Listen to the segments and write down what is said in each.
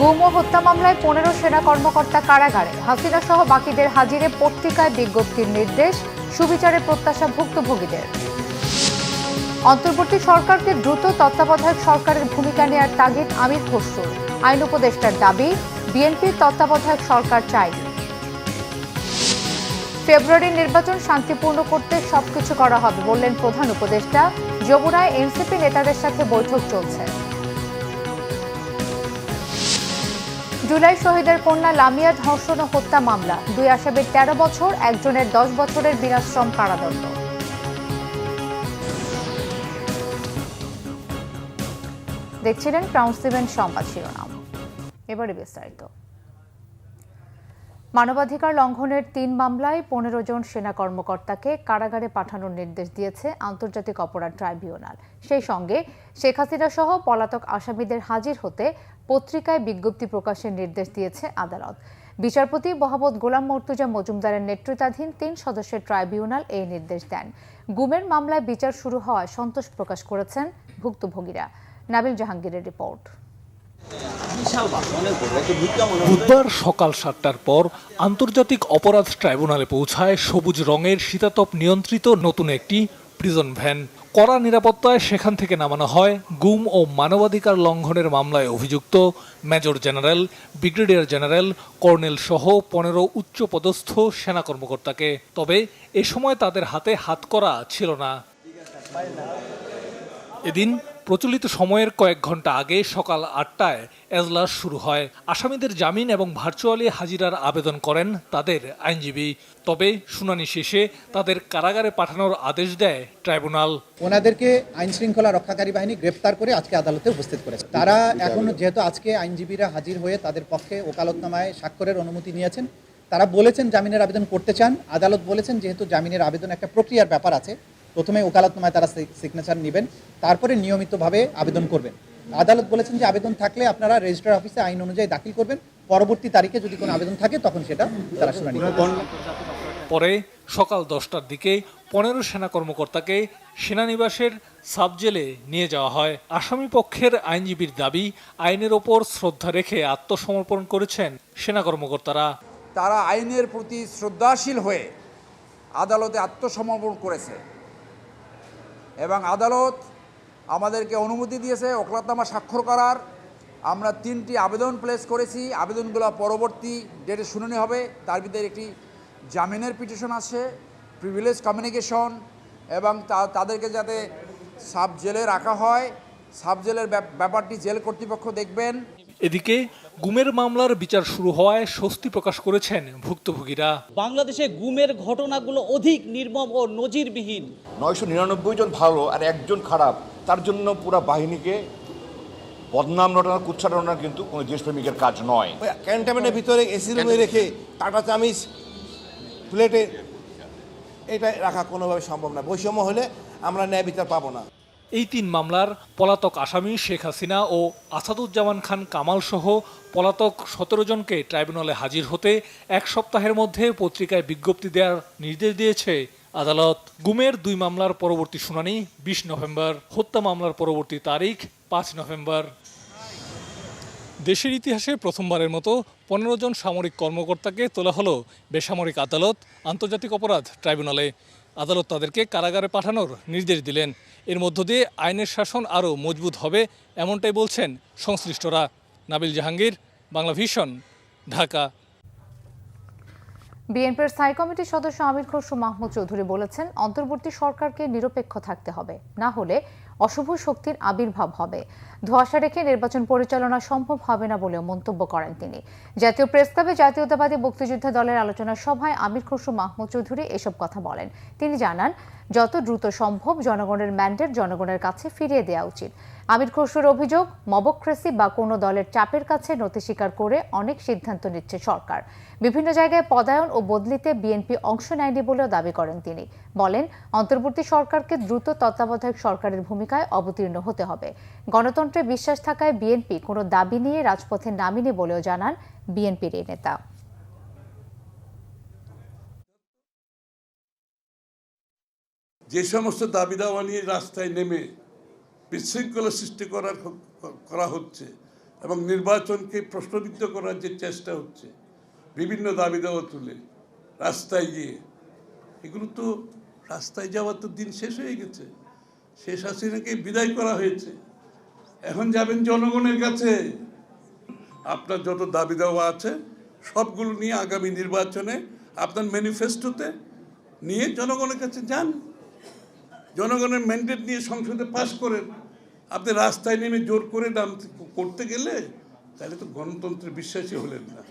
গুম ও হত্যা মামলায় পনেরো সেনা কর্মকর্তা কারাগারে। হাসিনা সহ বাকিদের হাজিরে পত্রিকায় বিজ্ঞপ্তির নির্দেশ, সুবিচারের প্রত্যাশা ভুক্তভোগীদের। অন্তর্বর্তী সরকারকে দ্রুত তত্ত্বাবধায়ক সরকারের ভূমিকা নেয়ার তাগিদ আমির খসরুর আইন উপদেষ্টার দাবি, বিএনপির তত্ত্বাবধায়ক সরকার চাই। ফেব্রুয়ারির নির্বাচন শান্তিপূর্ণ করতে সবকিছু করা হবে বললেন প্রধান উপদেষ্টা। যমুনায় এনসিপি নেতাদের সাথে বৈঠক চলছে। জুলাই শহীদের কন্যা লামিয়া ধর্ষণ ও হত্যা মামলা। দুই আসামির তেরো বছর, একজনের দশ বছরের বিনাশ্রম কারাদণ্ড। দেখছিলেন সংবাদ শিরোনাম। এবারে বিস্তারিত। মানবাধিকার লঙ্ঘনের তিন মামলায় পনেরো জন সেনা কর্মকর্তাকে কারাগারে পাঠানোর নির্দেশ দিয়েছে আন্তর্জাতিক অপরাধ ট্রাইব্যুনাল। সেই সঙ্গে শেখ হাসিনা সহ পলাতক আসামিদের হাজির হতে পত্রিকায় বিজ্ঞপ্তি প্রকাশের নির্দেশ দিয়েছে আদালত। বিচারপতি মোহাম্মদ গোলাম মর্তুজা মজুমদারের নেতৃত্বাধীন তিন সদস্যের ট্রাইব্যুনাল এই নির্দেশ দেন। গুমের মামলায় বিচার শুরু হওয়ায় সন্তোষ প্রকাশ করেছেন ভুক্তভোগীরা। নাবিল জাহাঙ্গীরের রিপোর্ট। বুধবার সকাল সাতটার পর আন্তর্জাতিক অপরাধ ট্রাইব্যুনালে পৌঁছায় সবুজ রঙের শীতাতপ নিয়ন্ত্রিত নতুন একটি প্রিজন ভ্যান কড়া নিরাপত্তায় সেখান থেকে নামানো হয় গুম ও মানবাধিকার লঙ্ঘনের মামলায় অভিযুক্ত major general, brigadier general, colonel সহ পনেরো উচ্চপদস্থ সেনা কর্মকর্তাকে। তবে এ সময় তাদের হাতে হাত করা ছিল না। এদিন প্রচলিত সময়ের কয়েক ঘণ্টা আগে সকাল আটটায় এজলাস শুরু হয়। আসামিদের জামিন এবং ভার্চুয়ালি হাজিরার আবেদন করেন তাদের আইনজীবী। তবে শুনানি শেষে তাদের কারাগারে পাঠানোর আদেশ দেয় ট্রাইব্যুনাল। ওনাদেরকে আইন শৃঙ্খলা রক্ষাকারী বাহিনী গ্রেপ্তার করে আজকে আদালতে উপস্থিত করেছে। তারা এখন যেহেতু আজকে আইনজীবীরা হাজির হয়ে তাদের পক্ষে ওকালতনামায় স্বাক্ষরের অনুমতি নিয়েছেন, তারা বলেছেন জামিনের আবেদন করতে চান। আদালত বলেছেন যেহেতু জামিনের আবেদন একটা প্রক্রিয়ার ব্যাপার আছে প্রথমে ওকালতনামায় তারা সিগনেচার নেবেন তারপরে নিয়মিতভাবে আবেদন করবেন। আদালত বলেছেন যে আবেদন থাকলে আপনারা রেজিস্টার অফিসে আইন অনুযায়ী দাখিল করবেন পরবর্তী তারিখে যদি কোনো আবেদন থাকে তখন সেটা তারা শুনানি পরে সকাল দশটার দিকে পনেরো সেনা কর্মকর্তাকে সেনানিবাসের সাবজেলে নিয়ে যাওয়া হয়। আসামি পক্ষের আইনজীবীর দাবি আইনের ওপর শ্রদ্ধা রেখে আত্মসমর্পণ করেছেন সেনা কর্মকর্তারা। তারা আইনের প্রতি শ্রদ্ধাশীল হয়ে আদালতে আত্মসমর্পণ করেছে। এবং আদালত আমাদেরকে অনুমতি দিয়েছে ওকলাতনামা স্বাক্ষর করার। আমরা তিনটি আবেদন প্লেস করেছি। আবেদনগুলো পরবর্তী ডেটে শুনানি হবে। তার ভিতরে একটি জামিনের পিটিশন আছে প্রিভিলেজ কমিউনিকেশন এবং তাদেরকে যাতে সাব জেলে রাখা হয়। সাব জেলের ব্যাপারটি জেল কর্তৃপক্ষ দেখবেন। এদিকে গুমের মামলার বিচার শুরু হওয়ায় স্বস্তি প্রকাশ করেছেন ভুক্তভোগীরা। বাংলাদেশে গুমের ঘটনাগুলো অধিক নির্মম ও নজিরবিহীন। নয়শো নিরানব্বই জন ভালো আর একজন খারাপ তার জন্য পুরো বাহিনীকে বদনাম রটানো কুচ্ছাটানো কিন্তু কোনো দেশপ্রেমিকের কাজ নয়। ক্যান্টনমেন্টের ভিতরে এসি রুমে রেখে টাটা চামিচ প্লেটে এটা রাখা কোনোভাবে সম্ভব না। বৈষম্য হলে আমরা ন্যায় বিচার পাবো না। এই তিন মামলার পলাতক আসামি শেখ হাসিনা ও আসাদুজ্জামান খান কামাল সহ পলাতক সতেরো জনকে ট্রাইব্যুনালে হাজির হতে এক সপ্তাহের মধ্যে পত্রিকায় বিজ্ঞপ্তি দেওয়ার নির্দেশ দিয়েছে আদালত। গুমের দুই মামলার পরবর্তী শুনানি বিশ নভেম্বর, হত্যা মামলার পরবর্তী তারিখ পাঁচ নভেম্বর। দেশের ইতিহাসে প্রথমবারের মতো পনেরো জন সামরিক কর্মকর্তাকে তোলা হলো বেসামরিক আদালত আন্তর্জাতিক অপরাধ ট্রাইব্যুনালে। আদালত তাদেরকে কারাগারে পাঠানোর নির্দেশ দিলেন। এর মধ্য দিয়ে আইনের শাসন আরও মজবুত হবে, এমনটাই বলছেন সংশ্লিষ্টরা। নাবিল জাহাঙ্গীর, বাংলা ভিশন, ঢাকা। বিএনপির স্থায়ী কমিটির সদস্য আমির খসরু মাহমুদ চৌধুরী বলেছেন, অন্তর্বর্তী সরকারকে নিরপেক্ষ থাকতে হবে। না হলে অশুভ শক্তির আবির্ভাব হবে। ধোয়াশা রেখে নির্বাচন পরিচালনা সম্ভব হবে না বলেও মন্তব্য করেন তিনি। জাতীয় প্রেস ক্লাবে জাতীয়তাবাদী মুক্তিযোদ্ধা দলের আলোচনা সভায় আমির খসরু মাহমুদ চৌধুরী এসব কথা বলেন। তিনি জানান, যত দ্রুত সম্ভব জনগণের ম্যান্ডেট জনগণের কাছে ফিরিয়ে দেওয়া উচিত। আমির খসরুর অভিযোগ, মবক্রেসি বা কোনো দলের চাপের কাছে নথি স্বীকার করে অনেক সিদ্ধান্ত নিচ্ছে সরকার। বিভিন্ন জায়গায় পদায়ন ও বদলিতে বিএনপি অংশ নেয়নি বলেও দাবি করেন তিনি। বলেন, অন্তর্বর্তী সরকারকে দ্রুত তত্ত্বাবধায়ক সরকারের ভূমিকায় অবতীর্ণ হতে হবে। গণতন্ত্রে বিশ্বাস থাকায় বিএনপি কোনো দাবি নিয়ে রাজপথে নামিনি বলেও জানান বিএনপির এই নেতা। যে সমস্ত দাবি দাওয়া নিয়ে রাস্তায় নেমে বিশৃঙ্খলা সৃষ্টি করার করা হচ্ছে এবং নির্বাচনকে প্রশ্নবিদ্ধ করার যে চেষ্টা হচ্ছে, বিভিন্ন দাবি দেওয়া তুলে, রাস্তায় গিয়ে। এগুলো তো রাস্তায় যাওয়ার তো দিন শেষ হয়ে গেছে। শেষ হাসিনাকে বিদায় করা হয়েছে। এখন যাবেন জনগণের কাছে। আপনার যত দাবি দেওয়া আছে, সবগুলো নিয়ে আগামী নির্বাচনে আপনার ম্যানিফেস্টোতে নিয়ে জনগণের কাছে যান। জনগণের ম্যান্ডেট নিয়ে সংসদে পাশ করেন। আপনি রাস্তায় নেমে জোর করে দাম করতে গেলে তাহলে তো গণতন্ত্রে বিশ্বাসী হলেন না।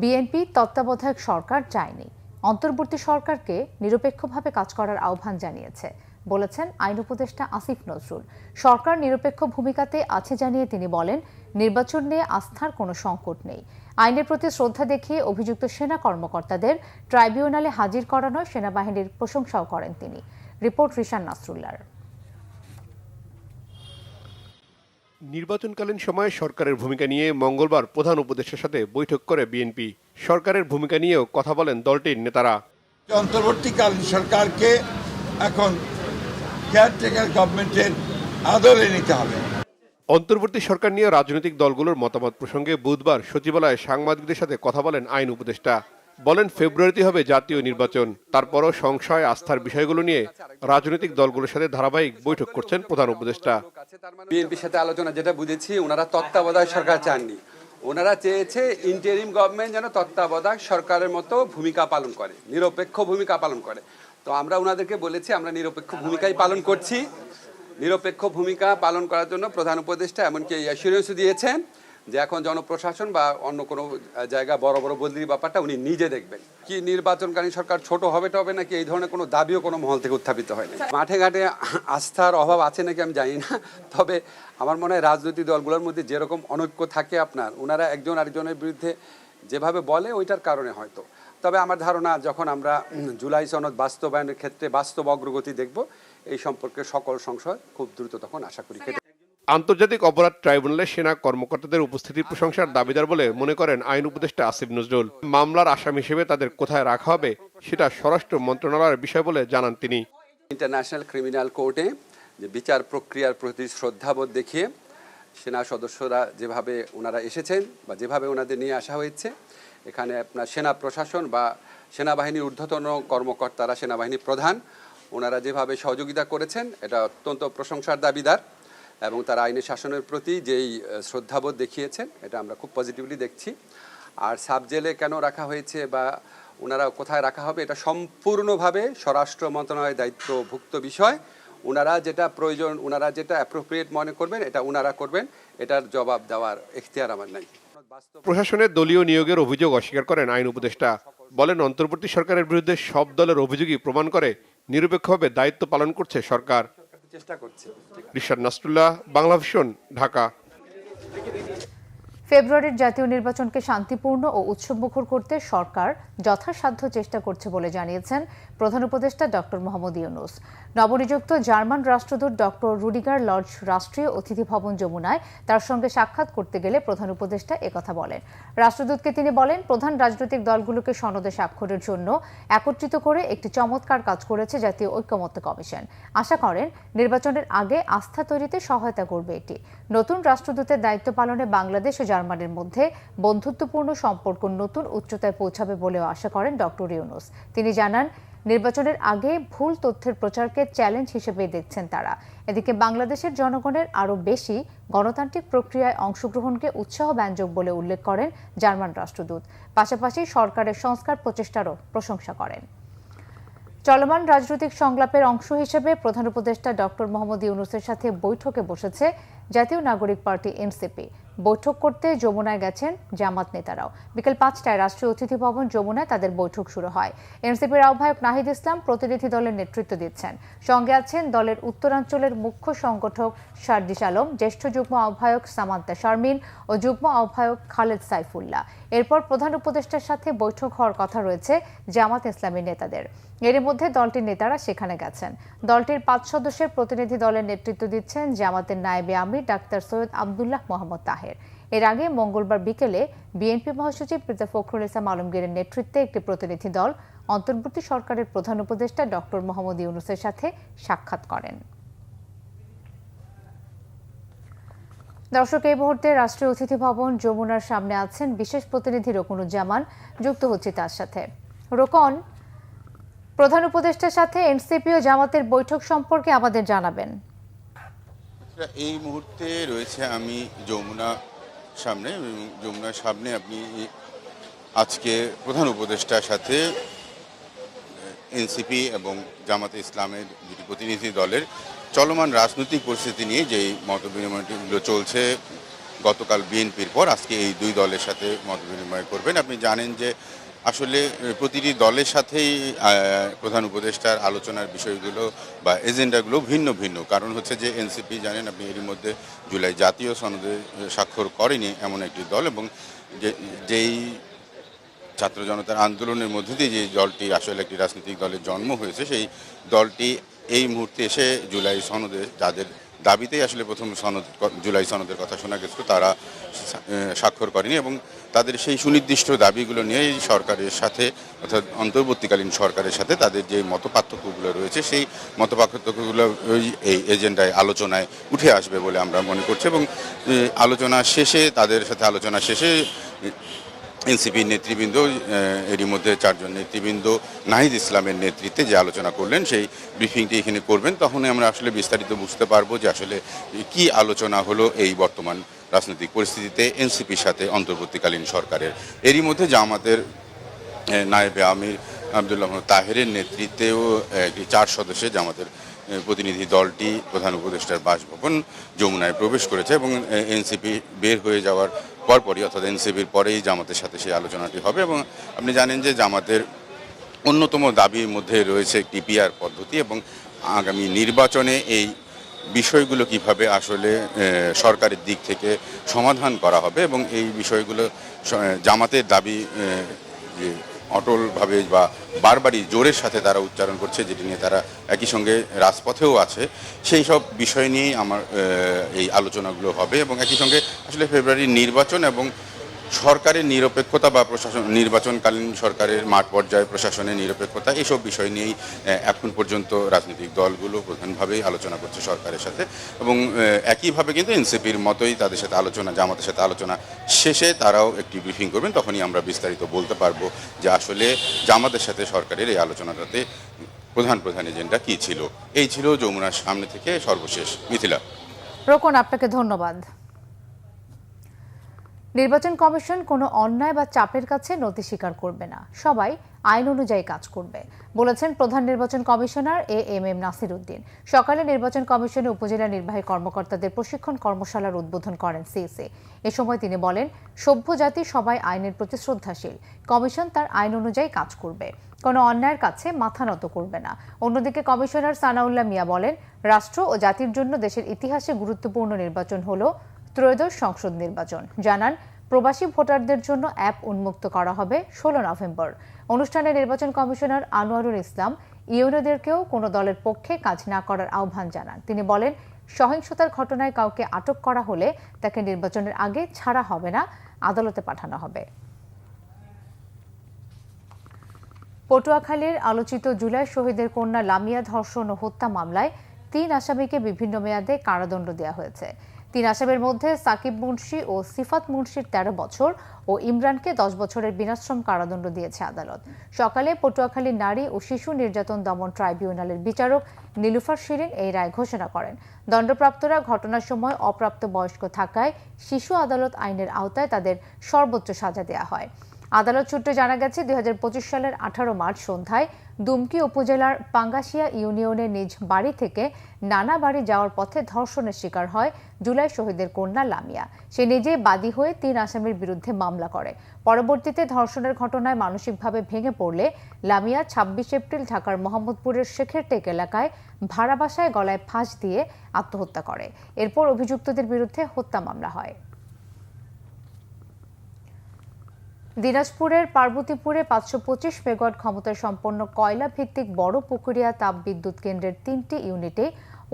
বিএনপি তত্ত্বাবধায়ক সরকার চায়নি। অন্তর্বর্তী সরকারকে নিরপেক্ষভাবে কাজ করার আহ্বান জানিয়েছে, বলেছেন আইন উপদেষ্টা আসিফ নজরুল। সরকার নিরপেক্ষ ভূমিকাতে আছে জানিয়ে তিনি বলেন, নির্বাচন নিয়ে আস্থার কোনো সংকট নেই। আইনের প্রতি শ্রদ্ধা দেখিয়ে অভিযুক্ত সেনা কর্মকর্তাদের ট্রাইব্যুনালে হাজির করানোয় সেনাবাহিনীর প্রশংসাও করেন তিনি। রিপোর্ট রিশান নাসরুল্লার নির্বাচনকালীন সময়ে সরকারের ভূমিকা নিয়ে মঙ্গলবার প্রধান উপদেষ্টার সাথে বৈঠক করে বিএনপি। সরকারের ভূমিকা নিয়েও কথা বলেন দলটির নেতারা। অন্তর্বর্তীকালীন সরকারকে এখন কেয়ারটেকার গভর্নমেন্টের আদলে নিতে হবে। অন্তর্বর্তী সরকার নিয়ে রাজনৈতিক দলগুলোর মতামত প্রসঙ্গে বুধবার সচিবালয়ে সাংবাদিকদের সাথে কথা বলেন আইন উপদেষ্টা। বলেন ফেব্রুয়ারিতে হবে জাতীয় নির্বাচন। তারপরও সংশয়, আস্থার বিষয়গুলো নিয়ে রাজনৈতিক দলগুলোর সাথে ধারাবাহিক বৈঠক করছেন প্রধান উপদেষ্টা। বিএনপির সাথে আলোচনা যেটা বুঝেছি, ওনারা তত্ত্বাবধায়ক সরকার চাননি। ওনারা চেয়েছে ইন্টারিম গভর্নমেন্ট যেন তত্ত্বাবধায়ক সরকারের মতো ভূমিকা পালন করে, নিরপেক্ষ ভূমিকা পালন করে। তো আমরা ওনাদেরকে বলেছি, আমরা নিরপেক্ষ ভূমিকাই পালন করছি। নিরপেক্ষ ভূমিকা পালন করার জন্য প্রধান উপদেষ্টা এমনকি অ্যাসুরেন্সও দিয়েছেন। যে এখন জনপ্রশাসন বা অন্য কোনো জায়গা বড় বড় বদলির ব্যাপারটা উনি নিজে দেখবেন। কি নির্বাচনকালীন সরকার ছোট হবে টবে নাকি এই ধরনের কোনো দাবিও কোনো মহল থেকে উত্থাপিত হয়নি মাঠে ঘাটে আস্থার অভাব আছে নাকি আমি জানি না, তবে আমার মনে হয় রাজনৈতিক দলগুলোর মধ্যে যেরকম অনৈক্য থাকে আপনার ওনারা একজন আরেকজনের বিরুদ্ধে যেভাবে বলে ওইটার কারণে হয়তো। তবে আমার ধারণা যখন আমরা জুলাই সনদ বাস্তবায়নের ক্ষেত্রে বাস্তব অগ্রগতি দেখব, এই সম্পর্কে সকল সংশয় খুব দ্রুত তখন আশা করি আন্তর্জাতিক অপরাধ ট্রাইব্যুনালে সেনা কর্মকর্তাদের উপস্থিতির প্রশংসার দাবিদার বলে মনে করেন আইন উপদেষ্টা আসিফ নজরুল। মামলার আসামি হিসেবে তাদের কোথায় রাখা হবে সেটা স্বরাষ্ট্র মন্ত্রণালয়ের বিষয় বলে জানান তিনি। ইন্টারন্যাশনাল ক্রিমিনাল কোর্টে যে বিচার প্রক্রিয়ার প্রতি শ্রদ্ধাবোধ দেখিয়ে সেনা সদস্যরা যেভাবে ওনারা এসেছেন বা যেভাবে ওনাদের নিয়ে আসা হয়েছে, এখানে আপনার সেনা প্রশাসন বা সেনাবাহিনীর ঊর্ধ্বতন কর্মকর্তারা সেনাবাহিনী প্রধান, ওনারা যেভাবে সহযোগিতা করেছেন, এটা অত্যন্ত প্রশংসার দাবিদার। এবং তারা আইনের শাসনের প্রতি যেই শ্রদ্ধাবোধ দেখিয়েছেন, এটা আমরা খুব পজিটিভলি দেখছি। আর সাব জেলে কেন রাখা হয়েছে বা ওনারা কোথায় রাখা হবে, এটা সম্পূর্ণভাবে স্বরাষ্ট্র মন্ত্রণালয়ের দায়িত্বভুক্ত বিষয়। ওনারা যেটা প্রয়োজন, ওনারা যেটা অ্যাপ্রোপ্রিয়েট মনে করবেন, এটা ওনারা করবেন, এটার জবাব দেওয়ার এখতিয়ার আমার নাই। প্রশাসনের দলীয় নিয়োগের অভিযোগ অস্বীকার করেন আইন উপদেষ্টা। বলেন, অন্তর্বর্তী সরকারের বিরুদ্ধে সব দলের অভিযোগই প্রমাণ করে নিরপেক্ষভাবে দায়িত্ব পালন করছে সরকার। চেষ্টা করছি। রিশাদ নাসরুল্লাহ বাংলা ভিশন ঢাকা। ফেব্রুয়ারির জাতীয় নির্বাচনকে শান্তিপূর্ণ ও উৎসবমুখর করতে সরকার যথাসাধ্য চেষ্টা করছে বলে জানিয়েছেন প্রধান উপদেষ্টা ডক্টর মোহাম্মদ ইউনুস। নবনিযুক্ত জার্মান রাষ্ট্রদূত ডক্টর রুডিগার লর্জ রাষ্ট্রীয় অতিথি ভবন যমুনায় তার সঙ্গে সাক্ষাৎ করতে গেলে প্রধান উপদেষ্টা একথা বলেন। রাষ্ট্রদূতকে তিনি বলেন, প্রধান রাজনৈতিক দলগুলোকে সনদে স্বাক্ষরের জন্য একত্রিত করে একটি চমৎকার কাজ করেছে জাতীয় ঐক্যমত্য কমিশন। আশা করেন, নির্বাচনের আগে আস্থা তৈরিতে সহায়তা করবে এটি। নতুন রাষ্ট্রদূতের দায়িত্ব পালনে বাংলাদেশ ও জার্মানির মধ্যে বন্ধুত্বপূর্ণ সম্পর্ক নতুন উচ্চতায় পৌঁছাবে বলেও আশা করেন ডক্টর ইউনুস। তিনি জানান, নির্বাচনের আগে ভুল তথ্যের প্রচারকে চ্যালেঞ্জ হিসেবে দেখছেন তারা। এদিকে বাংলাদেশের জনগণের আরও বেশি গণতান্ত্রিক প্রক্রিয়ায় অংশগ্রহণকে উৎসাহ ব্যঞ্জক বলে উল্লেখ করেন জার্মান রাষ্ট্রদূত। পাশাপাশি সরকারের সংস্কার প্রচেষ্টারও প্রশংসা করেন। চলমান রাজনৈতিক সংলাপের অংশ হিসেবে প্রধান উপদেষ্টা ডক্টর মোহাম্মদ ইউনুসের সাথে বৈঠকে বসেছে জাতীয় নাগরিক পার্টি এনসিপি। বৈঠক করতে যমুনায় গেছেন জামাত নেতারাও। বিকেল পাঁচটায় রাষ্ট্রীয় অতিথি ভবন যমুনায় তাদের বৈঠক শুরু হয়। এনসিপির আহ্বায়ক নাহিদ ইসলাম প্রতিনিধি দলের নেতৃত্ব দিচ্ছেন। সঙ্গে আছেন দলের উত্তরাঞ্চলের মুখ্য সংগঠক শারদিস আলম, জ্যেষ্ঠ যুগ্ম আহ্বায়ক সামান্তা শারমিন ও যুগ্ম আহ্বায়ক খালেদ সাইফুল্লাহ। এরপর প্রধান উপদেষ্টার সাথে বৈঠক হওয়ার কথা রয়েছে জামাত ইসলামী নেতাদের। এর মধ্যে দলটির নেতারা সেখানে গেছেন। দলটির পাঁচ সদস্যের প্রতিনিধি দলের নেতৃত্ব দিচ্ছেন জামাতের নায়েবে আমির ডাক্তার সৈয়দ আবদুল্লাহ মোহাম্মদ তাহের। এর আগে মঙ্গলবার বিকেলে বিএনপি মহাসচিব মির্জা ফখরুল ইসলাম আলমগীরের নেতৃত্বে একটি প্রতিনিধি দল অন্তর্বর্তী সরকারের প্রধান উপদেষ্টা ডক্টর মোহাম্মদ ইউনুসের সাথে সাক্ষাৎ করেন। দর্শক, এই মুহূর্তে রাষ্ট্রীয় অতিথি ভবন যমুনার সামনে আছেন বিশেষ প্রতিনিধি রোকনুজ্জামান, যুক্ত হচ্ছে তার সাথে। রোকন, প্রধান উপদেষ্টার সাথে এনসিপি ও জামাতের বৈঠক সম্পর্কে আমাদের জানাবেন। এই মুহূর্তে রয়েছে আমি যমুনা সামনে যমুনার সামনে আপনি আজকে প্রধান উপদেষ্টার সাথে এনসিপি এবং জামাতে ইসলামের দুটি প্রতিনিধি দলের চলমান রাজনৈতিক পরিস্থিতি নিয়ে যেই মত বিনিময়গুলো চলছে, গতকাল বিএনপির পর আজকে এই দুই দলের সাথে মত বিনিময় করবেন। আপনি জানেন যে আসলে প্রতিটি দলের সাথেই প্রধান উপদেষ্টার আলোচনার বিষয়গুলো বা এজেন্ডাগুলো ভিন্ন ভিন্ন। কারণ হচ্ছে যে, এনসিপি জানেন আপনি, এরই মধ্যে জুলাই জাতীয় সনদে স্বাক্ষর করেনি এমন একটি দল এবং যেই ছাত্র জনতার আন্দোলনের মধ্যে দিয়ে যে দলটি আসলে একটি রাজনৈতিক দলের জন্ম হয়েছে, সেই দলটি এই মুহূর্তে এসে জুলাই সনদে যাদের দাবিতেই আসলে প্রথম সনদ, জুলাই সনদের কথা শোনা গেছিল, তারা স্বাক্ষর করেনি এবং তাদের সেই সুনির্দিষ্ট দাবিগুলো নিয়ে এই সরকারের সাথে অর্থাৎ অন্তর্বর্তীকালীন সরকারের সাথে তাদের যে মত পার্থক্যগুলো রয়েছে, সেই মত পার্থক্যগুলো এই এজেন্ডায়, আলোচনায় উঠে আসবে বলে আমরা মনে করছি এবং আলোচনা শেষে, তাদের সাথে আলোচনা শেষে এনসিপির নেতৃবৃন্দ এরই মধ্যে চারজন নেতৃবৃন্দ নাহিদ ইসলামের নেতৃত্বে যে আলোচনা করলেন, সেই ব্রিফিংটি এখানে করবেন। তখনই আমরা আসলে বিস্তারিত বুঝতে পারব যে আসলে কি আলোচনা হলো এই বর্তমান রাজনৈতিক পরিস্থিতিতে এনসিপির সাথে অন্তর্বর্তীকালীন সরকারের। এরই মধ্যে জামাতের নায়েবে আমির আবদুল্লাহ তাহেরের নেতৃত্বেও চার সদস্যের জামাতের প্রতিনিধি দলটি প্রধান উপদেষ্টার বাসভবন যমুনায় প্রবেশ করেছে এবং এনসিপি বের হয়ে যাওয়ার পরপরই, অর্থাৎ এনসিপির পরেই জামাতের সাথে সেই আলোচনাটি হবে এবং আপনি জানেন যে জামাতের অন্যতম দাবির মধ্যে রয়েছে টিপিআর পিআর পদ্ধতি এবং আগামী নির্বাচনে এই বিষয়গুলো কীভাবে আসলে সরকারের দিক থেকে সমাধান করা হবে এবং এই বিষয়গুলো জামাতের দাবি অটলভাবে বা বারবারই জোরের সাথে তারা উচ্চারণ করছে, যেটি নিয়ে তারা একই সঙ্গে রাজপথেও আছে। সেই সব বিষয় নিয়েই আমার এই আলোচনাগুলো হবে এবং একই সঙ্গে আসলে ফেব্রুয়ারির নির্বাচন এবং সরকারের নিরপেক্ষতা বা প্রশাসন, নির্বাচনকালীন সরকারের মাঠ পর্যায়ে প্রশাসনের নিরপেক্ষতা এইসব বিষয় নিয়েই এখন পর্যন্ত রাজনৈতিক দলগুলো প্রধানভাবেই আলোচনা করছে সরকারের সাথে এবং একইভাবে কিন্তু এনসিপির মতোই তাদের সাথে আলোচনা, জামাতের সাথে আলোচনা শেষে তারাও একটি ব্রিফিং করবেন, তখনই আমরা বিস্তারিত বলতে পারব যে আসলে জামাতের সাথে সরকারের এই আলোচনাটাতে প্রধান প্রধান এজেন্ডা কী ছিল। এই ছিল যমুনার সামনে থেকে সর্বশেষ। মিথিলা। রোকন, আপনাকে ধন্যবাদ। নির্বাচন কমিশন কোনো অন্যায় বা চাপের কাছে নথি স্বীকার করবে না। সবাই আইন অনুযায়ী কাজ করবে, বলেছেন প্রধান নির্বাচন commissioner A M M Nasir Uddin সকালে নির্বাচন কমিশনের উপজেলা নির্বাহী কর্মকর্তাদের প্রশিক্ষণ কর্মশালার উদ্বোধন করেন সিএসএ এ সময় তিনি বলেন, সভ্য জাতি সবাই আইনের প্রতি শ্রদ্ধাশীল। কমিশন তার আইন অনুযায়ী কাজ করবে। কোনো অন্যায়ের কাছে মাথা নত করবে না। অন্যদিকে কমিশনার সানাউল্লাহ মিয়া বলেন, রাষ্ট্র ও জাতির জন্য দেশের ইতিহাসে গুরুত্বপূর্ণ নির্বাচন হলো ত্রয়োদশ সংসদ নির্বাচন। জানান, প্রবাসী ভোটারদের জন্য অ্যাপ উন্মুক্ত করা হবে ষোলো নভেম্বর। অনুষ্ঠানে নির্বাচন কমিশনার আনোয়ারুল ইসলাম, ইউনোদেরকেও কোনো দলের পক্ষে কাজ না করার আহ্বান জানান। তিনি বলেন, সহিংসতার ঘটনায় কাউকে আটক করা হলে তাকে নির্বাচনের আগে ছাড়া হবে না, আদালতে পাঠানো হবে। পটুয়াখালীর আলোচিত জুলাই শহীদের কন্যা লামিয়া ধর্ষণ ও হত্যা মামলায় তিন আসামিকে বিভিন্ন মেয়াদে কারাদণ্ড দেওয়া হয়েছে। তিন আসামের মধ্যে সাকিব মুন্সি ও সিফাত মুন্সির তেরো বছর ও ইমরানকে দশ বছরের বিনাশ্রম কারাদণ্ড দিয়েছে আদালত। সকালে পটুয়াখালী নারী ও শিশু নির্যাতন দমন ট্রাইব্যুনালের বিচারক নীলুফার শিরিন এই রায় ঘোষণা করেন। দণ্ডপ্রাপ্তরা ঘটনার সময় অপ্রাপ্ত বয়স্ক থাকায় শিশু আদালত আইনের আওতায় তাদের সর্বোচ্চ সাজা দেয়া হয়। আদালত সূত্রে জানা গেছে দুই হাজার পঁচিশ সালের আঠারো মার্চ সন্ধ্যায় দুমকি উপজেলার পাঙ্গাশিয়া ইউনিয়নের নিজ বাড়ি থেকে নানা বাড়ি যাওয়ার পথে ধর্ষণের শিকার হয় জুলাই শহীদের কন্যা লামিয়া। সে নিজে বাদী হয়ে তিন আসামির বিরুদ্ধে মামলা করে। পরবর্তীতে ধর্ষণের ঘটনায় মানসিকভাবে ভেঙে পড়লে লামিয়া ছাব্বিশ এপ্রিল ঢাকার মোহাম্মদপুরের শেখের টেক এলাকায় ভাড়া বাসায় গলায় ফাঁস দিয়ে আত্মহত্যা করে। এরপর অভিযুক্তদের বিরুদ্ধে হত্যা মামলা হয়। দিনাজপুরের পার্বতীপুরে পাঁচশো পঁচিশ মেগাওয়াট ক্ষমতা সম্পন্ন কয়লা ভিত্তিক বড় পুকুরিয়া তাপ বিদ্যুৎ কেন্দ্রের তিনটি ইউনিটে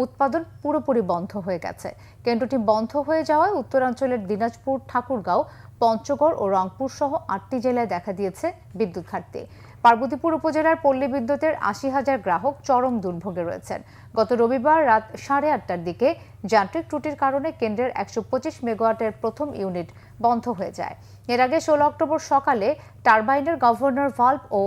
উৎপাদন পুরোপুরি বন্ধ হয়ে গেছে। কেন্দ্রটি বন্ধ হয়ে যাওয়ায় উত্তরাঞ্চলের দিনাজপুর, ঠাকুরগাঁও, পঞ্চগড় ও রংপুর সহ আটটি জেলায় দেখা দিয়েছে বিদ্যুৎ ঘাটতি। পার্বতীপুর উপজেলার পল্লী বিদ্যুতের আশি হাজার গ্রাহক চরম দুর্ভোগে রয়েছেন। গত রবিবার রাত সাড়ে আটটার দিকে যান্ত্রিক ত্রুটির কারণে কেন্দ্রের একশো পঁচিশ মেগাওয়াটের প্রথম ইউনিট বন্ধ হয়ে যায়। এর আগে ষোলো অক্টোবর সকালে টারবাইনের গভর্নর ভাল্ভ ও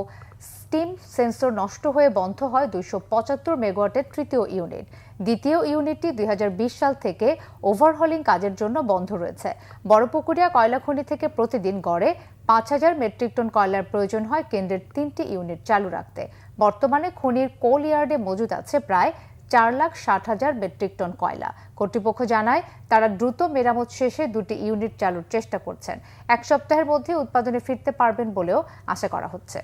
স্টিম সেন্সর নষ্ট হয়ে বন্ধ হয় দুইশো পঁচাত্তর মেগাওয়াটের তৃতীয় ইউনিট। দ্বিতীয় ইউনিটটি দুই হাজার বিশ সাল থেকে ওভারহলিং কাজের জন্য বন্ধ রয়েছে। বড়পুকুরিয়া কয়লা খনি থেকে প্রতিদিন গড়ে পাঁচ হাজার মেট্রিক টন কয়লার প্রয়োজন হয় কেন্দ্রের তিনটি ইউনিট চালু রাখতে। বর্তমানে খনির কোল ইয়ার্ডে মজুদ আছে প্রায় চার লাখ ষাট হাজার মেট্রিক টন কয়লা। কর্তৃপক্ষ জানায়, তারা দ্রুত মেরামত শেষে দুটি ইউনিট চালুর চেষ্টা করছেন। এক সপ্তাহের মধ্যে উৎপাদনে ফিরতে পারবেন বলেও আশা করা হচ্ছে।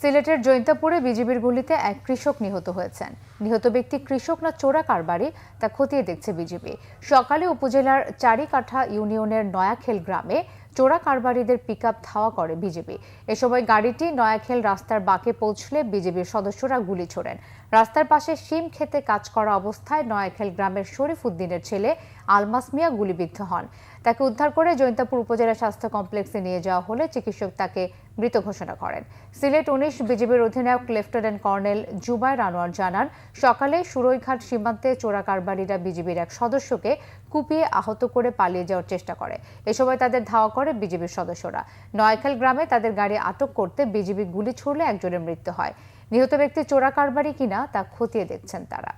সিলেটের জৈন্তাপুরে বিজিবির গুলিতে এক কৃষক নিহত হয়েছেন। নিহত ব্যক্তি কৃষক না চোরা কারবারি, তা খতিয়ে দেখছে বিজিবি। সকালে উপজেলার চারিকাঠা ইউনিয়নের নয়াখেল গ্রামে চোরা কারবারিদের পিক আপ ধাওয়া করে বিজেপি এ সময় গাড়িটি নয়াখেল রাস্তার বাঁকে পৌঁছলে বিজেপির সদস্যরা গুলি ছোড়েন। রাস্তার পাশে শিম খেতে কাজ করা অবস্থায় নয়াখেল গ্রামের শরীফ উদ্দিনের ছেলে আলমাস মিয়া গুলিবিদ্ধ হন। তাকে উদ্ধার করে জৈন্তাপুর উপজেলা স্বাস্থ্য কমপ্লেক্সে নিয়ে যাওয়া হলে চিকিৎসক তাকে মৃত ঘোষণা করেন। সিলেট উনিশ বিজেপির অধিনায়ক লেফটেন্যান্ট কর্নেল জুবাইর রানোয়ার জানান, সকালে সুরৈঘাট সীমান্তে চোরা কারবারিরা বিজিবির এক সদস্যকে কুপিয়ে আহত করে পালিয়ে যাওয়ার চেষ্টা করে। এ সময় তাদের ধাওয়া করে বিজেপির সদস্যরা। নয়খাল গ্রামে তাদের গাড়ি আটক করতে বিজিবি গুলি ছুড়লে একজনের মৃত্যু হয়। নিহত ব্যক্তি চোরা কারবারি কিনা তা খতিয়ে দেখছেন তারা।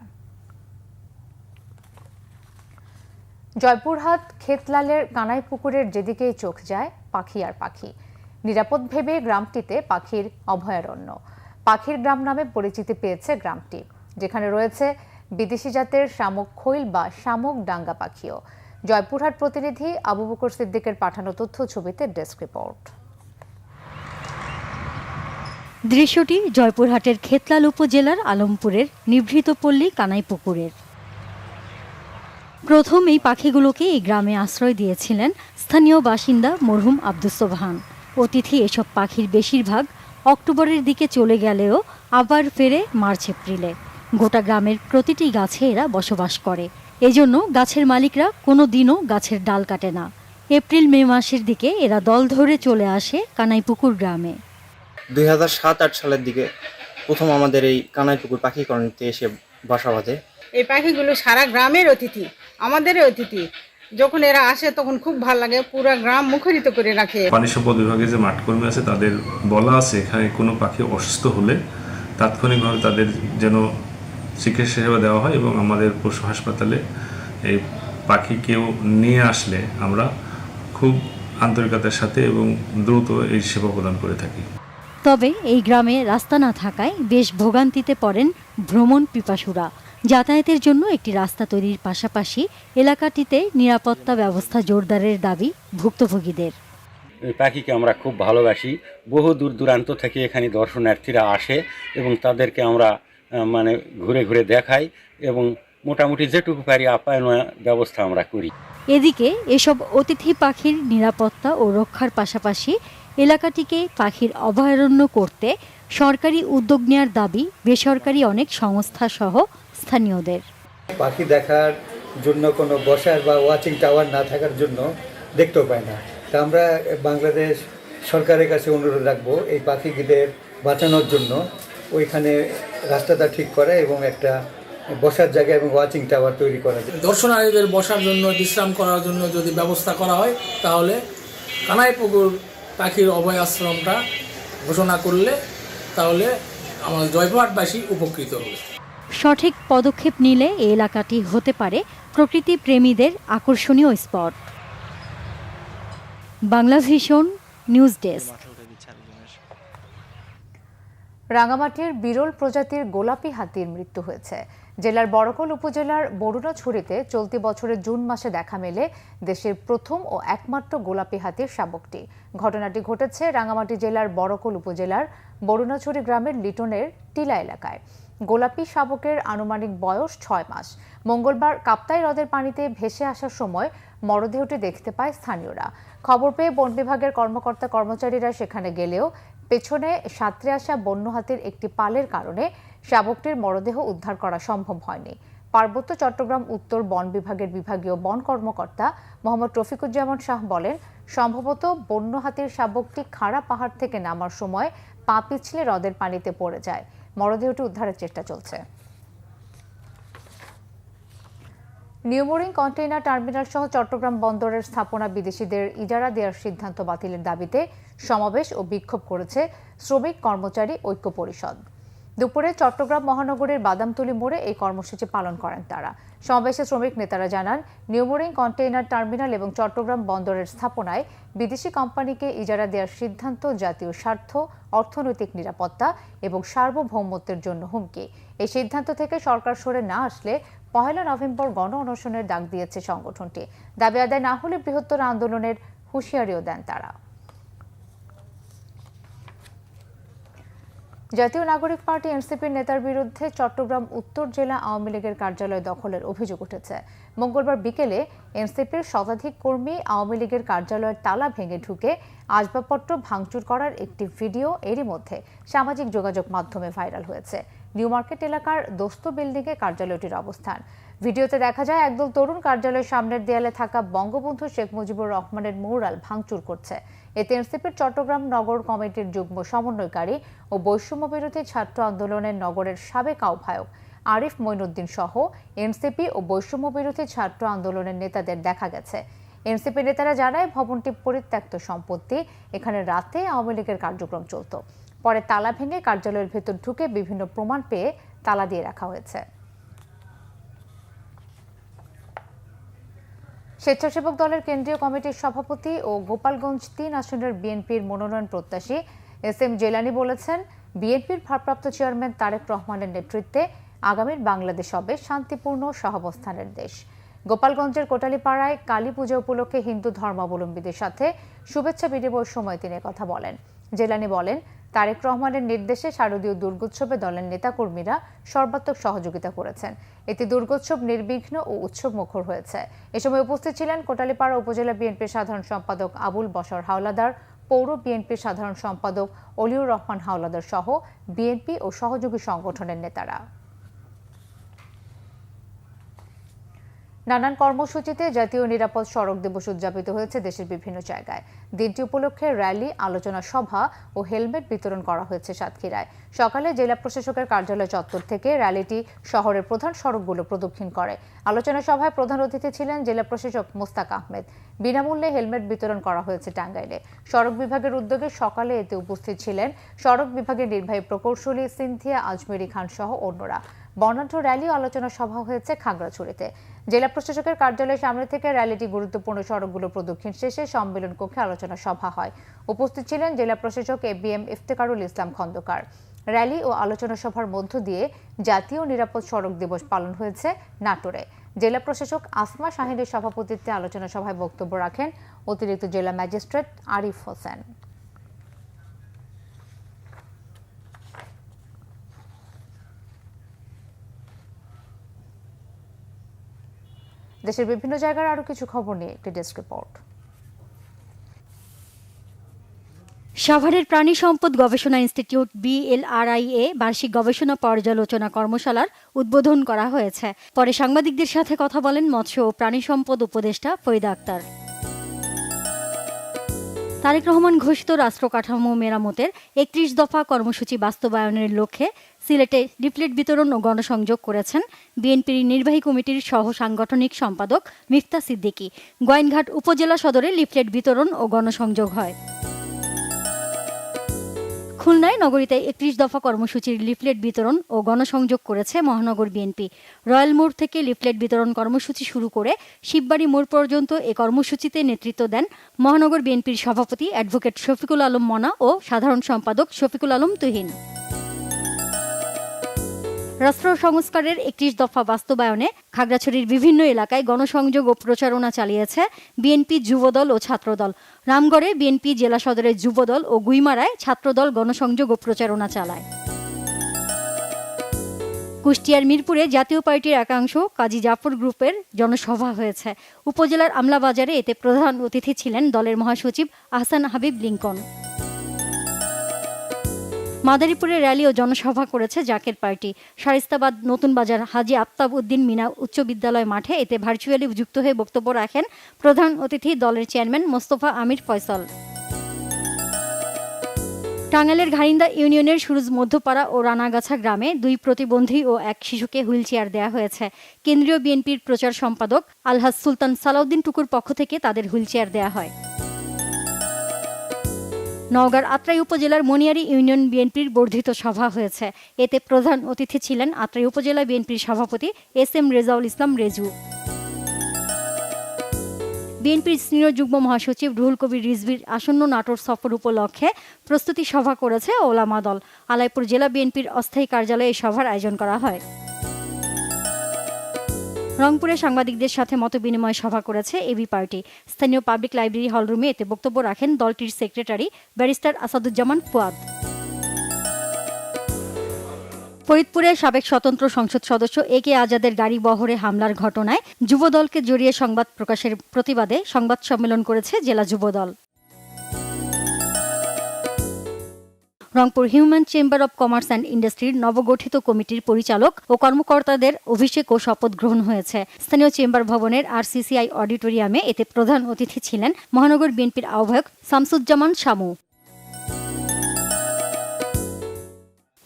জয়পুরহাট খেতলালের কানাই পুকুরের যেদিকেই চোখ যায়, পাখি আর পাখি। নিরাপদ ভেবে গ্রামটিতে পাখির অভয়ারণ্য। পাখির গ্রাম নামে পরিচিতি পেয়েছে গ্রামটি, যেখানে রয়েছে বিদেশি জাতের শামুক খৈল বা শামুক ডাঙ্গা পাখিও। জয়পুরহাট প্রতিনিধি আবু বকর সিদ্দিকের পাঠানো তথ্য ছবিতে ডেস্ক রিপোর্ট। দৃশ্যটি জয়পুরহাটের খেতলাল উপজেলার আলমপুরের নিভৃত পল্লী কানাইপুকুরের প্রথম এই পাখিগুলোকে এই গ্রামে আশ্রয় দিয়েছিলেন স্থানীয় বাসিন্দা মরহুম আব্দুস সোবহান। অতিথি এসব পাখির বেশিরভাগ অক্টোবরের দিকে চলে গেলেও আবার ফেরে মার্চ, এপ্রিলে। গোটা গ্রামের প্রতিটি গাছে এরা বসবাস করে। এজন্য গাছের মালিকরা কোনো দিনও গাছের ডাল কাটে না। এপ্রিল, মে মাসের দিকে এরা দল ধরে চলে আসে কানাইপুকুর গ্রামে। দুই হাজার সাত, আট সালের দিকে প্রথম আমাদের এই কানাইপুকুর পাখি কলোনিতে এসে বাসা বাঁধে। এই পাখিগুলো সারা গ্রামের অতিথি আমাদেরই অতিথি। যখন এরা আসে তখন খুব ভালো লাগে পুরো গ্রাম মুখরিত করে রাখে। পানি সম্পদ বিভাগে যে মাঠকর্মী আছে তাদের বলা আছে এখানে কোনো পাখি অসুস্থ হলে তাৎক্ষণিকভাবে তাদের যেন চিকিৎসা সেবা দেওয়া হয় এবং আমাদের পশু হাসপাতালে এই পাখি কেউ নিয়ে আসলে আমরা খুব আন্তরিকতার সাথে এবং দ্রুত এই সেবা প্রদান করে থাকি। তবে এই গ্রামে রাস্তা না থাকায় বেশ ভোগান্তিতে পড়েন ভ্রমণ পিপাসুরা। যাতায়াতের জন্য একটি রাস্তা তৈরির পাশাপাশি এলাকাটিতে নিরাপত্তা ব্যবস্থা জোরদারের দাবি ভুক্তভোগীদের। এই পাখিকে আমরা খুব ভালোবাসি। বহু দূর দূরান্ত থেকে এখানে দর্শনার্থীরা আসে এবং তাদেরকে আমরা মানে ঘুরে ঘুরে দেখাই এবং মোটামুটি যেটুকু পারি আপ্যায়ন ব্যবস্থা আমরা করি। এদিকে এসব অতিথি পাখির নিরাপত্তা ও রক্ষার পাশাপাশি এলাকাটিকে পাখির অভয়ারণ্য করতে সরকারি উদ্যোগ নেওয়ার দাবি বেসরকারি অনেক সংস্থা সহ স্থানীয়দের। পাখি দেখার জন্য কোনো বসার বা ওয়াচিং টাওয়ার না থাকার জন্য দেখতেও পায় না। তা আমরা বাংলাদেশ সরকারের কাছে অনুরোধ রাখব এই পাখিদের বাঁচানোর জন্য। ওইখানে রাস্তাটা ঠিক করা এবং একটা বসার জায়গা এবং ওয়াচিং টাওয়ার তৈরি করা। যায় দর্শনারীদের বসার জন্য বিশ্রাম করার জন্য যদি ব্যবস্থা করা হয় তাহলে কানাইপুকুর পাখির অভয় আশ্রমটা ঘোষণা করলে তাহলে আমাদের জয়পুরহাটবাসী উপকৃত হবে। সঠিক পদক্ষেপ নিলে এই এলাকাটি হতে পারে প্রকৃতি প্রেমীদের আকর্ষণীয় spot. Bangla Vision, news desk. রাঙামাটির বিরল প্রজাতির গোলাপি হাতির মৃত্যু হয়েছে। জেলার বড়কল উপজেলার বরুণাছড়িতে চলতি বছরের জুন মাসে দেখা মেলে দেশের প্রথম ও একমাত্র গোলাপি হাতির শাবকটি। ঘটনাটি ঘটেছে রাঙামাটি জেলার বড়কল উপজেলার বরুণাছড়ি গ্রামের লিটনের টিলা এলাকায়। গোলাপি শাবকের আনুমানিক বয়স ছয় মাস। মঙ্গলবার কাপ্তাই হ্রদের পানিতে ভেসে আসার সময় মরদেহটি দেখতে পায় স্থানীয়রা। খবর পেয়ে বন বিভাগের কর্মকর্তা কর্মচারীরা সেখানে গেলেও পেছনে সাঁতরে আসা বন্য হাতির একটি পালের কারণে শাবকটির মরদেহ উদ্ধার করা সম্ভব হয়নি। পার্বত্য চট্টগ্রাম উত্তর বন বিভাগের বিভাগীয় বন কর্মকর্তা মোহাম্মদ রফিকুজ্জামান শাহ বলেন, সম্ভবত বন্য হাতির শাবকটি খাড়া পাহাড় থেকে নামার সময় পা পিছলে হ্রদের পানিতে পড়ে যায়। মরদেহটি উদ্ধারের চেষ্টা চলছে। নিউমোরিং কন্টেইনার টার্মিনাল সহ চট্টগ্রাম বন্দরের স্থাপনা বিদেশিদের ইজারা দেওয়ার সিদ্ধান্ত বাতিলের দাবিতে সমাবেশ ও বিক্ষোভ করেছে শ্রমিক কর্মচারী ঐক্য পরিষদ। দুপুরে চট্টগ্রাম মহানগরের বাদামতলী মোড়ে এই কর্মসূচি পালন করেন তারা। সমাবেশে শ্রমিক নেতারা জানান নিউমোরিং কন্টেইনার টার্মিনাল এবং চট্টগ্রাম বন্দরের স্থাপনায় বিদেশি কোম্পানিকে ইজারা দেওয়ার সিদ্ধান্ত, জাতীয় স্বার্থ, অর্থনৈতিক নিরাপত্তা এবং সার্বভৌমত্বের জন্য হুমকি। এই সিদ্ধান্ত থেকে সরকার সরে না আসলে পহেলা নভেম্বর গণ অনশনের ডাক দিয়েছে সংগঠনটি। দাবি আদায় না হলে বৃহত্তর আন্দোলনের হুঁশিয়ারিও দেন তারা। জাতীয় নাগরিক পার্টি এনসিপির নেতার বিরুদ্ধে চট্টগ্রাম উত্তর জেলা আওয়ামী লীগের কার্যালয় দখলের অভিযোগ উঠেছে। মঙ্গলবার বিকেলে এনসিপির শতাধিক কর্মী আওয়ামী লীগের কার্যালয়ের তালা ভেঙে ঢুকে আসবাবপত্র ভাঙচুর করার একটি ভিডিও এরই মধ্যে সামাজিক যোগাযোগ মাধ্যমে ভাইরাল হয়েছে। নিউ মার্কেট এলাকার দোস্ত বিল্ডিংয়ে কার্যালয়টির অবস্থান। ভিডিওতে দেখা যায়, একদল তরুণ কার্যালয়ের সামনের দেয়ালে থাকা বঙ্গবন্ধু শেখ মুজিবুর রহমানের মৌরাল ভাঙচুর করছে। এতে এনসিপির চট্টগ্রাম নগর কমিটির যুগ্ম সমন্বয়কারী ও বৈষম্য বিরোধী ছাত্র আন্দোলনের নগরের সাবেক আহ্বায়ক আরিফ মঈনুদ্দিন সহ এনসিপি ও বৈষম্য বিরোধী ছাত্র আন্দোলনের নেতাদের দেখা গেছে। এনসিপি নেতারা জানায়, ভবনটি পরিত্যক্ত সম্পত্তি, এখানে রাতে আওয়ামী লীগের কার্যক্রম চলত। পরে তালা ভেঙে কার্যালয়ের ভেতর ঢুকে বিভিন্ন প্রমাণ পেয়ে তালা দিয়ে রাখা হয়েছে। স্বেচ্ছাসেবক দলের কেন্দ্রীয় কমিটির সভাপতি ও গোপালগঞ্জ তিন আসনের বিএনপির মনোনয়ন প্রত্যাশী এস এম জেলানি বলেছেন, বিএনপির ভারপ্রাপ্ত চেয়ারম্যান তারেক রহমানের নেতৃত্বে আগামীর বাংলাদেশ হবে শান্তিপূর্ণ সহাবস্থানের দেশ। গোপালগঞ্জের কোটালীপাড়ায় কালী পূজা উপলক্ষে হিন্দু ধর্মাবলম্বীদের সাথে শুভেচ্ছা বিনিময়ের সময় তিনি কথা বলেন। জেলানি বলেন তারেক রহমানের নির্দেশে শারদীয় দুর্গোৎসবে দলের নেতাকর্মীরা সর্বাত্মক সহযোগিতা করেছেন। এতে দুর্গোৎসব নির্বিঘ্ন ও উৎসব মুখর হয়েছে। এ সময় উপস্থিত ছিলেন কোটালীপাড়া উপজেলা বিএনপির সাধারণ সম্পাদক আবুল বসর হাওলাদার, পৌর বিএনপির সাধারণ সম্পাদক অলিউর রহমান হাওলাদার সহ বিএনপি ও সহযোগী সংগঠনের নেতারা। নানান কর্মসূচিতে জাতীয় নিরাপদ সড়ক দিবস উদযাপিত হয়েছে দেশের বিভিন্ন জায়গায়। দিনটি উপলক্ষে র্যালি, আলোচনা সভা ও হেলমেট বিতরণ করা হয়েছে সাতক্ষীরায়। সকালে জেলা প্রশাসকের কার্যালয় চত্বর থেকে র্যালিটি শহরের প্রধান সড়কগুলো প্রদক্ষিণ করে। আলোচনা সভায় প্রধান অতিথি ছিলেন জেলা প্রশাসক মোস্তাক আহমেদ। বিনামূল্যে হেলমেট বিতরণ করা হয়েছে টাঙ্গাইলে। সড়ক বিভাগের উদ্যোগে সকালে এতে উপস্থিত ছিলেন সড়ক বিভাগের নির্বাহী প্রকৌশলী সিনথিয়া আজমেরি খান সহ অন্যরা। বর্ণাঢ্য র্যালি আলোচনা সভা হয়েছে খাগড়াছড়িতে। জেলা প্রশাসকের কার্যালয়ের সামনে থেকে র্যালিটি গুরুত্বপূর্ণ সড়কগুলো প্রদক্ষিণ শেষে সম্মেলন কক্ষে আলোচনা সভা হয়। উপস্থিত ছিলেন জেলা প্রশাসক A B M Iftekharul Islam Khandaker. Rally ও আলোচনা সভার মধ্য দিয়ে জাতীয় নিরাপদ সড়ক দিবস পালন হয়েছে নাটোরে। জেলা প্রশাসক আসমা শাহিনের সভাপতিত্বে আলোচনা সভায় বক্তব্য রাখেন অতিরিক্ত জেলা ম্যাজিস্ট্রেট আরিফ হোসেন। দেশের বিভিন্ন জায়গার আরও কিছু খবর নিয়ে একটি ডেস্ক রিপোর্ট। সাভারের প্রাণী সম্পদ গবেষণা ইনস্টিটিউট বিএলআরআইএ বার্ষিক গবেষণা পর্যালোচনা কর্মশালার উদ্বোধন করা হয়েছে। পরে সাংবাদিকদের সাথে কথা বলেন মৎস্য ও প্রাণী সম্পদ উপদেষ্টা ফরিদা আক্তার। তারেক রহমান ঘোষিত রাষ্ট্র কাঠামো মেরামতের একত্রিশ দফা কর্মসূচি বাস্তবায়নের লক্ষ্যে সিলেটে লিফলেট বিতরণ ও গণসংযোগ করেছেন বিএনপির নির্বাহী কমিটির সহ সাংগঠনিক সম্পাদক মিফতা সিদ্দিকী। গোয়াইনঘাট উপজেলা সদরে লিফলেট বিতরণ ও গণসংযোগ হয়। খুলনায় নগরীতে একত্রিশ দফা কর্মসূচির লিফলেট বিতরণ ও গণসংযোগ করেছে মহানগর বিএনপি। রয়্যাল মোড় থেকে লিফলেট বিতরণ কর্মসূচি শুরু করে শিববাড়ি মোড় পর্যন্ত এ কর্মসূচিতে নেতৃত্ব দেন মহানগর বিএনপির সভাপতি অ্যাডভোকেট শফিকুল আলম মনা ও সাধারণ সম্পাদক শফিকুল আলম তুহিন। রাষ্ট্র সংস্কারের একত্রিশ দফা বাস্তবায়নে খাগড়াছড়ির বিভিন্ন এলাকায় গণসংযোগ ও প্রচারণা চালিয়েছে বিএনপি যুবদল ও ছাত্রদল। রামগড়ে বিএনপি জেলা সদরের যুবদল ও গুইমারায় ছাত্রদল গণসংযোগ ও প্রচারণা চালায়। কুষ্টিয়ার মিরপুরে জাতীয় পার্টির একাংশ কাজী জাফর গ্রুপের জনসভা হয়েছে। উপজেলার আমলাবাজারে এতে প্রধান অতিথি ছিলেন দলের মহাসচিব আহসান হাবিব লিঙ্কন। মাদারীপুরে র্যালি ও জনসভা করেছে জাকের পার্টি। শারিস্তাবাদ নতুন বাজার, হাজি আফতাব উদ্দিন মিনা উচ্চ বিদ্যালয় মাঠে এতে ভার্চুয়ালি যুক্ত হয়ে বক্তব্য রাখেন প্রধান অতিথি দলের চেয়ারম্যান মোস্তফা আমির ফয়সল। টাঙ্গাইলের ঘারিন্দা ইউনিয়নের সুরুজ মধ্যপাড়া ও রানাগাছা গ্রামে দুই প্রতিবন্ধী ও এক শিশুকে হুইল চেয়ার দেয়া হয়েছে। কেন্দ্রীয় বিএনপির প্রচার সম্পাদক আলহাজ সুলতান সালাউদ্দিন টুকুর পক্ষ থেকে তাদের হুইল চেয়ার দেয়া হয়। নওগাঁর আত্রাই উপজেলার মনিয়ারি ইউনিয়ন বিএনপির বর্ধিত সভা হয়েছে। এতে প্রধান অতিথি ছিলেন আত্রাই উপজেলা বিএনপির সভাপতি এস এম রেজাউল ইসলাম রেজু। বিএনপির সিনিয়র যুগ্ম মহাসচিব রুহুল কবির রিজভির আসন্ন নাটোর সফর উপলক্ষে প্রস্তুতি সভা করেছে ওলামা দল। আলাইপুর জেলা বিএনপির অস্থায়ী কার্যালয়ে এই সভার আয়োজন করা হয়। রংপুরে সাংবাদিকদের সাথে মতবিনিময় সভা করেছে এবি পার্টি। স্থানীয় পাবলিক লাইব্রেরি হলরুমে এতে বক্তব্য রাখেন দলটির সেক্রেটারি ব্যারিস্টার আসাদুজ্জামান ফুয়াদ। ফরিদপুরে সাবেক স্বতন্ত্র সংসদ সদস্য এ কে আজাদের গাড়ি বহরে হামলার ঘটনায় যুবদলকে জড়িয়ে সংবাদ প্রকাশের প্রতিবাদে সংবাদ সম্মেলন করেছে জেলা Jubodal. Rangpur human chamber of commerce and ইন্ডাস্ট্রির নবগঠিত কমিটির পরিচালক ও কর্মকর্তাদের অভিষেক ও শপথ গ্রহণ হয়েছে। স্থানীয় চেম্বার ভবনের আরসিসিআই অডিটোরিয়ামে এতে প্রধান অতিথি ছিলেন মহানগর বিএনপির আহ্বায়ক শামসুজ্জামান শামু।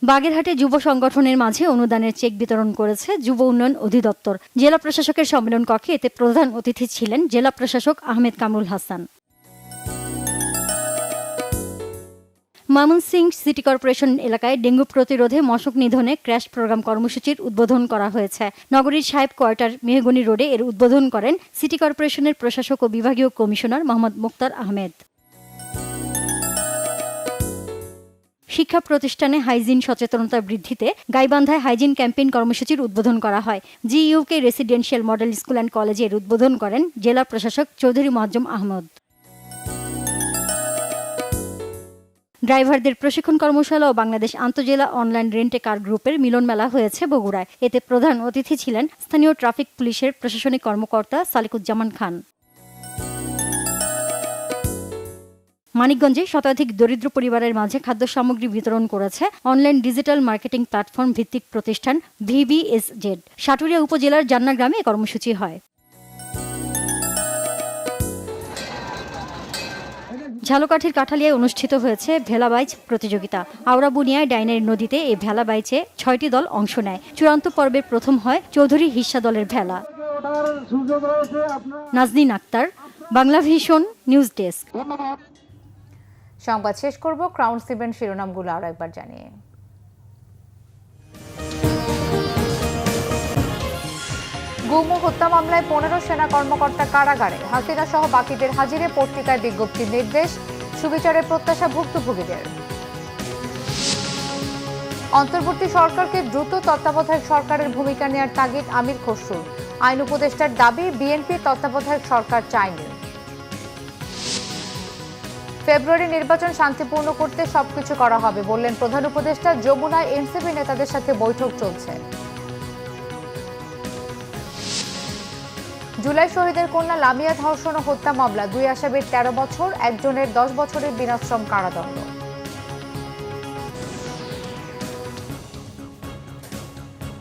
বাগেরহাটে যুব সংগঠনের মাঝে অনুদানের চেক বিতরণ করেছে যুব উন্নয়ন অধিদপ্তর। জেলা প্রশাসকের সম্মেলন কক্ষে এতে প্রধান অতিথি ছিলেন জেলা প্রশাসক আহমেদ কামরুল হাসান। ময়মনসিংহ সিটি কর্পোরেশন এলাকায় ডেঙ্গু প্রতিরোধে মশক নিধনে ক্র্যাশ প্রোগ্রাম কর্মসূচির উদ্বোধন করা হয়েছে। নগরীর সাহেব কোয়ার্টার মেহগনি রোডে এর উদ্বোধন করেন সিটি কর্পোরেশনের প্রশাসক ও বিভাগীয় কমিশনার মোহাম্মদ মুক্তার আহমেদ। শিক্ষা প্রতিষ্ঠানে হাইজিন সচেতনতা বৃদ্ধিতে গাইবান্ধায় হাইজিন ক্যাম্পেইন কর্মসূচির উদ্বোধন করা হয়। GUK residential model school and কলেজে এর উদ্বোধন করেন জেলা প্রশাসক চৌধুরী মোয়াজ্জম আহমদ। ড্রাইভারদের প্রশিক্ষণ কর্মশালা ও বাংলাদেশ আন্তজেলা অনলাইন রেন্টে কার গ্রুপের মিলন মেলা হয়েছে বগুড়ায়। এতে প্রধান অতিথি ছিলেন স্থানীয় ট্রাফিক পুলিশের প্রশাসনিক কর্মকর্তা সালিকুজ্জামান খান। মানিকগঞ্জে শতাধিক দরিদ্র পরিবারের মাঝে খাদ্য সামগ্রী বিতরণ করেছে অনলাইন ডিজিটাল মার্কেটিং প্ল্যাটফর্ম ভিত্তিক প্রতিষ্ঠান ভিবিএসজেড। সাটুরিয়া উপজেলার জান্না গ্রামে কর্মসূচি হয়। ঝালকাঠির কাঠালিয়ায় অনুষ্ঠিত হয়েছে ভেলাবাইচ প্রতিযোগিতা। আওড়াবুনিয়ায় ডাইনের নদীতে এই ভেলাবাইচে ছয়টি দল অংশ নেয়। চূড়ান্ত পর্বের প্রথম হয় চৌধুরী হিসা দলের ভেলা। Nazneen Akter, Bangla Vision, news desk. সংবাদ শেষ করব, ক্রাউন সিভেন শিরোনামগুলো আরও একবার জানিয়ে। গুম হত্যা মামলায় পনেরো সেনা কর্মকর্তা কারাগারে। হাসিনা সহ বাকিদের হাজিরে পত্রিকায় বিজ্ঞপ্তির নির্দেশ, সুবিচারের প্রত্যাশা ভুক্তভোগীদের। অন্তর্বর্তী সরকারকে দ্রুত তত্ত্বাবধায়ক সরকারের ভূমিকা নেওয়ার তাগিদ আমির খসরুর আইন উপদেষ্টার দাবি, বিএনপি তত্ত্বাবধায়ক সরকার চায়নি। ফেব্রুয়ারি নির্বাচন শান্তিপূর্ণ করতে সবকিছু করা হবে বললেন প্রধান উপদেষ্টা। যমুনায় এনসিপি নেতাদের সাথে বৈঠক চলছে। জুলাই শহীদের কন্যা লামিয়া ধর্ষণ ও হত্যা মামলা। দুই আসামির তেরো বছর, একজনের দশ বছরের বিনাশ্রম কারাদণ্ড।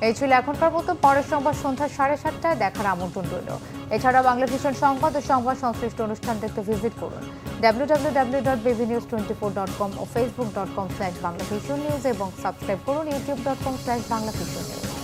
এই ছিল এখনকার মতো, পরের সংবাদ সন্ধ্যা সাড়ে সাতটায় দেখার আমন্ত্রণ রইল। এছাড়া বাংলা ভীষণ সংবাদ ও সংবাদ সংশ্লিষ্ট অনুষ্ঠান দেখতে ভিজিট করুন। W W W dot BV news twenty four dot com ও Facebook dot com slash Bangla Vision news এবং সাবস্ক্রাইব করুন YouTube dot com slash Bangla Vision news